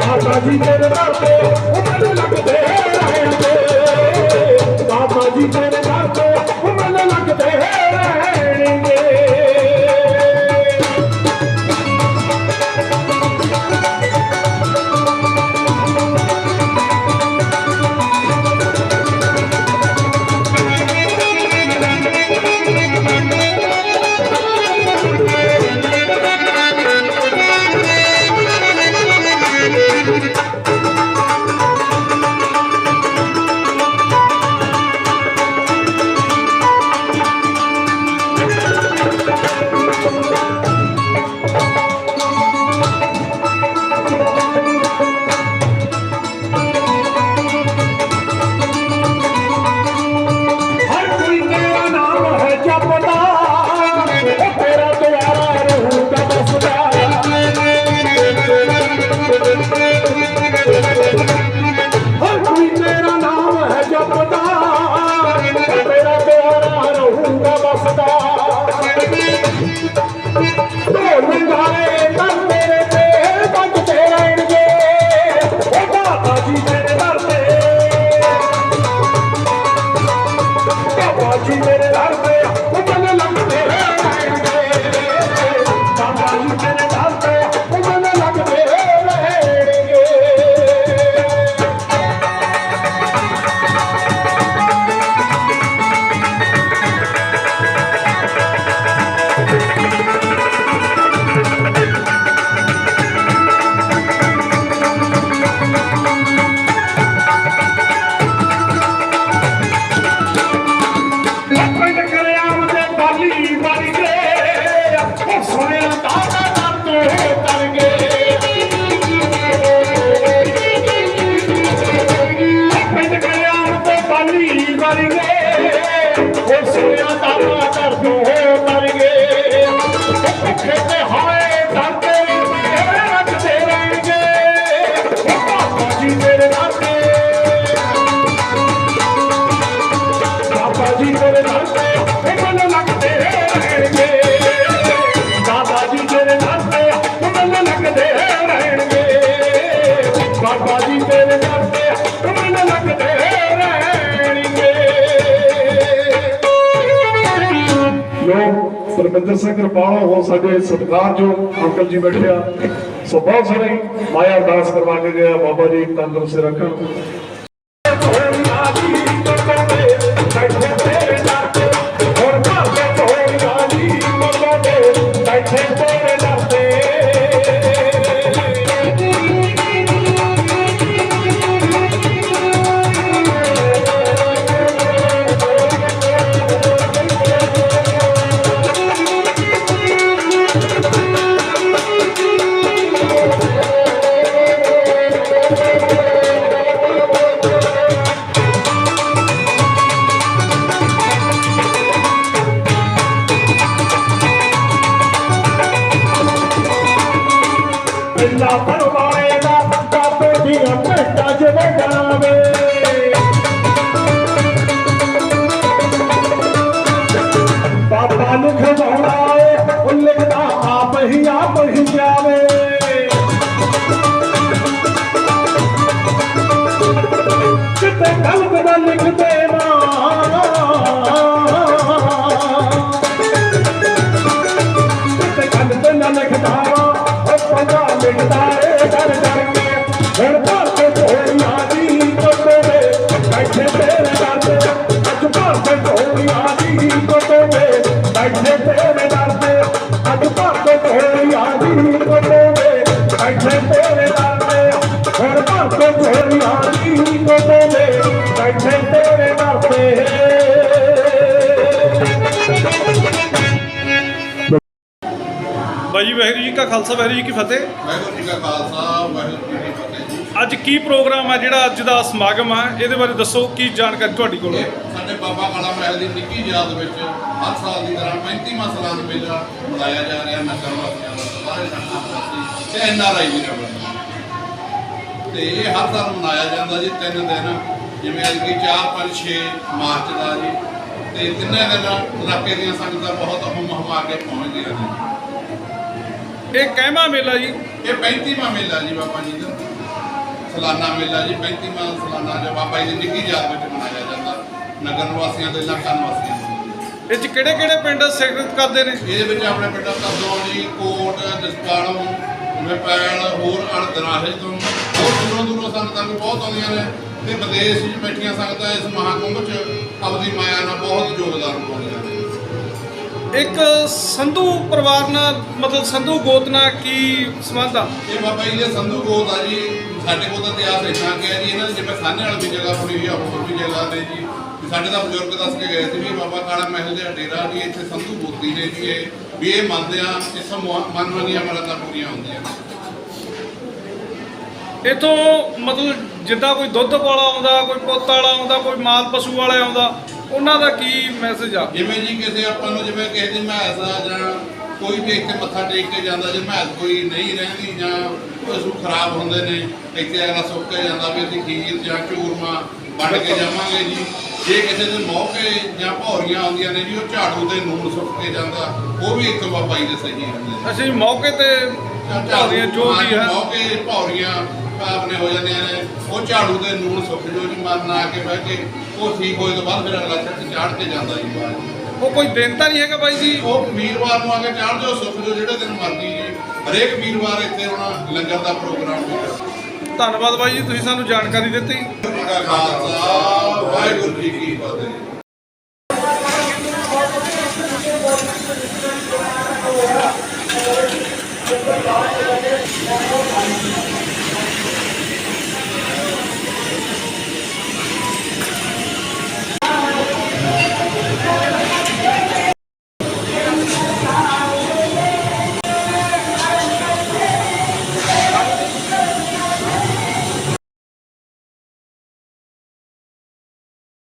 ਬਾਬਾ ਜੀ ਤੇਰੇ ਦਰ ਤੇ ਉਮਰ ਲੱਗਦੇ का बसदा Gracias. ਜੋ ਸਿੰਘ ਰਪਾਲਾ ਹੋ ਸਾਡੇ ਸਤਿਕਾਰਯੋਗ ਅੰਕਲ ਜੀ ਬੈਠੇ ਆ। ਸੋ ਬਹੁਤ ਸਾਰੇ ਮਾਇਆ ਅਰਦਾਸ ਕਰਵਾ ਗਏ ਆ। ਬਾਬਾ ਜੀ ਤੰਦਰੁਸਤ ਰੱਖਣ। ਪਿੰਡਾ ਪਰਵਾਏ ਦਾ ਬਾਬੇ ਦੀਆਂ ਭੇਟਾਂ ਜਿਵੇਂ ਗਾਵੇ ਬਾਬਾ ਨੂੰ ਬਾਈ ਵਾਹਿਗੁਰੂ ਜੀ ਕਾ ਖਾਲਸਾ ਵਾਹਿਗੁਰੂ ਜੀ ਕੀ ਫਤਿਹ। ਵਾਹਿਗੁਰੂ ਜੀ ਕਾ ਖਾਲਸਾ ਵਾਹਿਗੁਰੂ ਜੀ ਕੀ ਫਤਿਹ ਜੀ। ਅੱਜ ਕੀ ਪ੍ਰੋਗਰਾਮ ਹੈ ਜਿਹੜਾ ਅੱਜ ਦਾ ਸਮਾਗਮ ਹੈ ਇਹਦੇ ਬਾਰੇ ਦੱਸੋ ਕੀ ਜਾਣਕਾਰੀ ਤੁਹਾਡੀ ਕੋਲ? ਹੈ ਸਾਡੇ ਬਾਬਾ ਕਾਲਾ ਮਹਿਲ ਦੀ ਨਿੱਕੀ ਯਾਦ ਵਿੱਚ ਹਰ ਸਾਲ ਦੀ ਤਰ੍ਹਾਂ 35ਵਾਂ ਸਾਲਾਨਾ ਮੇਲਾ ਮਨਾਇਆ ਜਾ ਰਿਹਾ ਨਗਰ ਵਾਸੀਆਂ ਦਾ ਸਾਰੇ ਸੰਗਤਾਂ ਵਾਸੀ ਵੀ ਤੇ ਇਹ ਹਰ ਸਾਲ ਮਨਾਇਆ ਜਾਂਦਾ ਜੀ ਤਿੰਨ ਦਿਨ। ਜਿਵੇਂ ਅੱਜ ਕੀ 4 5 6 ਮਾਰਚ ਦਾ ਜੀ। ਤੇ ਤਿੰਨੇ ਦਿਨ ਇਲਾਕੇ ਦੀਆਂ ਸੰਗਤਾਂ ਬਹੁਤ ਹਮ ਹਮਾ ਕੇ ਪਹੁੰਚਦੀਆਂ ਨੇ। ਇਹ ਕਹਿਮਾ ਮੇਲਾ ਜੀ। ਇਹ 35ਵਾਂ ਮੇਲਾ ਜੀ ਬਾਬਾ ਜੀ ਦਾ। ਸਾਲਾਨਾ ਮੇਲਾ ਜੀ 35ਵਾਂ ਸਾਲਾਨਾ ਜੋ ਬਾਬਾ ਜੀ ਦੀ ਨਿੱਕੀ ਯਾਦ ਵਿੱਚ ਮਨਾਇਆ ਜਾਂਦਾ। ਨਗਰ ਨਿਵਾਸੀਆਂ ਤੇ ਇਲਾਕਾ ਨਿਵਾਸੀਆਂ ਦੇ ਇਹ ਚ ਕਿਹੜੇ ਕਿਹੜੇ ਪਿੰਡ ਸਿਰਕਤ ਕਰਦੇ ਨੇ? ਇਹਦੇ ਵਿੱਚ ਆਪਣੇ ਪਿੰਡਾਂ ਤਰਦੋਲੀ ਕੋਟ ਜਸਪਾਲੋਂ ਮੇਪੈਲ ਹੋਰ ਅਣ ਦਰਾਹੇ ਤੋਂ। ਬਹੁਤ ਦੂਰੋਂ ਦੂਰੋਂ ਸੰਗਤਾਂ ਵੀ ਬਹੁਤ ਆਉਂਦੀਆਂ ਨੇ। ਤੇ ਵਿਦੇਸ਼ ਵਿੱਚ ਬੈਠੀਆਂ ਸੰਗਤਾਂ ਇਸ ਮਹਾਕੁੰਭ 'ਚ ਆਪਦੀ ਮਾਇਆ ਨਾਲ ਬਹੁਤ ਯੋਗਦਾਨ ਪਾਉਂਦੀਆਂ ਨੇ। ਇੱਕ ਸੰਧੂ ਪਰਿਵਾਰ ਨਾਲ ਮਤਲਬ ਸੰਧੂ ਗੋਤ ਨਾਲ ਕੀ ਸੰਬੰਧ ਆ? ਇਹ ਬਾਬਾ ਜੀ ਦੇ ਸੰਧੂ ਗੋਤ ਆ ਜੀ। ਸਾਡੇ ਕੋਲ ਤਾਂ ਇਤਿਹਾਸ ਇੰਨਾ ਕਿ ਹੈ ਜੀ। ਇਹਨਾਂ ਦੀ ਜਿਵੇਂ ਖਾਨੇ ਵਾਲੀ ਵੀ ਜਗ੍ਹਾ ਬਣੀ ਹੋਈ ਆ ਹੋਰ ਵੀ ਜਗ੍ਹਾ ਨੇ ਜੀ। ਵੀ ਸਾਡੇ ਤਾਂ ਬਜ਼ੁਰਗ ਦੱਸ ਕੇ ਗਏ ਸੀ ਵੀ ਬਾਬਾ ਕਾਲਾ ਮਹਿਲ ਦੇ ਡੇਰਾ ਜੀ ਇੱਥੇ ਸੰਧੂ ਗੋਤੀ ਨੇ ਜੀ ਇਹ। ਵੀ ਇਹ ਮੰਨਦੇ ਆ ਇਸ ਮਨ ਮੰਨੀਆਂ ਮਰਾਦਾਂ ਪੂਰੀਆਂ ਹੁੰਦੀਆਂ ਇਥੋਂ ਮਤਲਬ ਜਿੱਦਾਂ ਕੋਈ ਦੁੱਧ ਵਾਲਾ ਆਉਂਦਾ ਕੋਈ ਪੁੱਤ ਵਾਲਾ ਆਉਂਦਾ ਕੋਈ ਮਾਲ ਪਸ਼ੂ ਵਾਲਾ ਆਉਂਦਾ ਉਹਨਾਂ ਦਾ ਕੀ ਮੈਸੇਜ ਆ? ਜਿਵੇਂ ਜੀ ਕਿਸੇ ਆਪਾਂ ਨੂੰ ਜਿਵੇਂ ਕਿਸੇ ਦੀ ਮਹਿਸ ਆ ਜਾਂ ਕੋਈ ਵੀ ਇੱਥੇ ਮੱਥਾ ਟੇਕ ਕੇ ਜਾਂਦਾ ਜੇ ਮਹਿਸ ਕੋਈ ਨਹੀਂ ਰਹਿੰਦੀ ਜਾਂ ਪਸ਼ੂ ਖਰਾਬ ਹੁੰਦੇ ਨੇ ਇੱਥੇ ਅਗਲਾ ਸੁੱਕ ਕੇ ਜਾਂਦਾ ਵੀ ਅਸੀਂ ਖੀਰ ਜਾਂ ਚੂਰਮਾ ਵੰਡ ਕੇ ਜਾਵਾਂਗੇ ਜੀ। ਜੇ ਕਿਸੇ ਦੇ ਮੌਕੇ ਜਾਂ ਭੌਰੀਆਂ ਆਉਂਦੀਆਂ ਨੇ ਜੀ ਉਹ ਝਾੜੂ ਦੇ ਨੂਨ ਸੁੱਕ ਕੇ ਜਾਂਦਾ ਉਹ ਵੀ ਇੱਥੋਂ ਬਾਬਾ ਜੀ ਦੇ ਸਹੀ ਹੁੰਦੇ ਅਸੀਂ ਮੌਕੇ ਤੇ ਭਾਵੇਂ ਜੋ ਵੀ ਹੈ। ਮੌਕੇ ਭੌਰੀਆਂ ਆਪਣੇ ਹੋ ਜਾਂਦੀਆਂ ਨੇ ਉਹ ਝਾੜੂ ਦੇ ਨੂਨ ਸੁੱਕ ਜੋ ਜੀ ਮਰਨ ਆ ਕੇ ਬਹਿ ਕੇ ਉਹ ਠੀਕ ਹੋਏ ਤੋਂ ਬਾਅਦ ਫਿਰ ਅਗਲਾ ਛੱਤ ਚਾੜ ਕੇ ਜਾਂਦਾ ਜੀ ਬਾਹਰ। ਉਹ ਕੋਈ ਦਿਨ ਤਾਂ ਨਹੀਂ ਹੈਗਾ ਬਾਈ ਜੀ। ਉਹ ਵੀਰਵਾਰ ਨੂੰ ਆ ਕੇ ਚਾੜ ਦਿਓ ਸੁੱਖ ਜੋ ਜਿਹੜੇ ਦਿਨ ਮਰਦੀ ਜੀ। ਹਰੇਕ ਵੀਰਵਾਰ ਇੱਥੇ ਹੁਣ ਲੰਗਰ ਦਾ ਪ੍ਰੋਗਰਾਮ ਹੁੰਦਾ ਧੰਨਵਾਦ ਬਾਈ ਜੀ ਤੁਸੀਂ ਸਾਨੂੰ ਜਾਣਕਾਰੀ ਦਿੱਤੀ। ਵਾਹਿਗੁਰੂ ਜੀ ਕੀ ਫਤਿਹ।